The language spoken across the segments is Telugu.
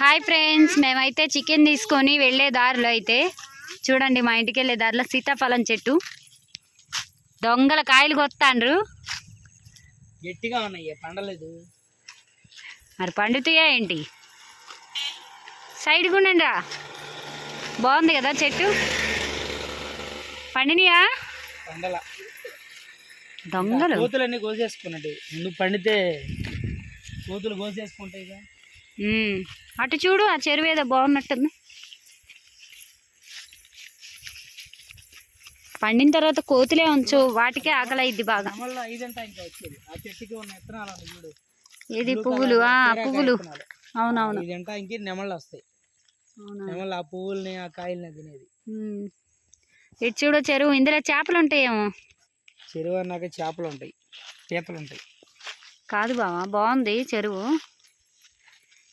హాయ్ ఫ్రెండ్స్ మేమైతే చికెన్ తీసుకొని వెళ్ళే దారిలో అయితే చూడండి మా ఇంటికి వెళ్ళే దారిలో సీతాఫలం చెట్టు. దొంగల కాయలు కొత్తాండ్రు. గట్టిగా ఉన్నాయి పండలేదు. మరి పండుతాయా ఏంటి? సైడ్ ఉండండి బాగుంది కదా చెట్టు? పండినయా? పండల. దొంగలు. కోతులన్నీ కోసేసుకున్నట్టు. ముందు పండితే కోతులు కోసేసుకుంటాయి. ఉమ్. అటు చూడు ఆ చెరువు ఏదో బాగున్నట్టుంది. పండిన తర్వాత కోతులే ఉంచు వాటికే ఆకలి అయింది బాగా ఇది పువ్వులు ఆ పువ్వులు. అవునవును. ఇంక నెమళ్ళు వస్తాయి. నెమళ్ళు ఆ పువ్వుల్ని ఆ కాయల్ని తినేది. ఇటు చూడు చెరువు ఇందులో చేపలు ఉంటాయేమో. చెరువు అన్నాక చేపలు ఉంటాయి. పీతలు ఉంటాయి. కాదు బావా బాగుంది చెరువు.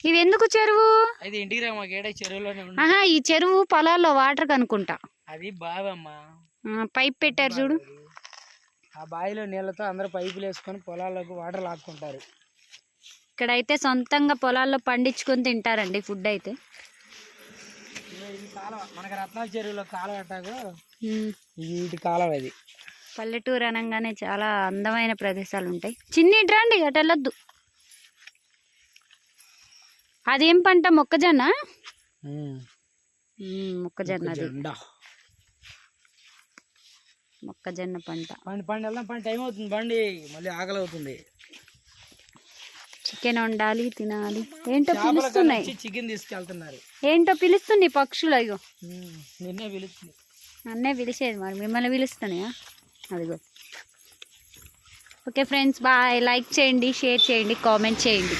ఇవి ఎందుకు చెరువు? అయితే ఇంటికి రా మాకు ఏడే చెరువులోనే ఉంది ఆహా ఈ చెరువు పొలాల్లో వాటర్ కనుక్కుంటా. అది బావమ్మా. ఆ, పైప్ పెట్టారు చూడు. ఆ బావిలో నీళ్ళతో అందరూ పైపులు వేసుకొని పొలాల్లోకి వాటర్ లాక్కుంటారు. ఇక్కడైతే సొంతంగా పొలాల్లో పండించుకొని తింటారండి ఫుడ్ అయితే. ఇదిగో ఇది కాలువ. మనకి రత్నాల చెరువులో కాలువ అట్టాగో ఉమ్. ఇది ఇటు కాలువ ఇది పల్లెటూరు అనగానే చాలా అందమైన ప్రదేశాలు ఉంటాయి. చిన్ని ఇటు రండి అటు వెళ్ళొద్దు. అదేం పంట? మొక్కజొన్న? మొక్కజొన్న అది. మొక్కజొన్న. పంట. పండి పండి వెళ్దాం పండి. టైం అవుతుంది బండి మళ్ళీ ఆకలి అవుతుంది. చికెన్ వండాలి తినాలి. ఏంటో పిలుస్తున్నాయి. చికెన్ తీసుకెళ్తున్నారు. ఏంటో పిలుస్తుంది పక్షులు అయ్యో. నిన్నే పిలుస్తుంది. నన్నే పిలిచేది మరి మిమ్మల్ని పిలుస్తున్నాయా? అదిగో. ఓకే ఫ్రెండ్స్ బాయ్ లైక్ చేయండి షేర్ చేయండి కామెంట్ చేయండి.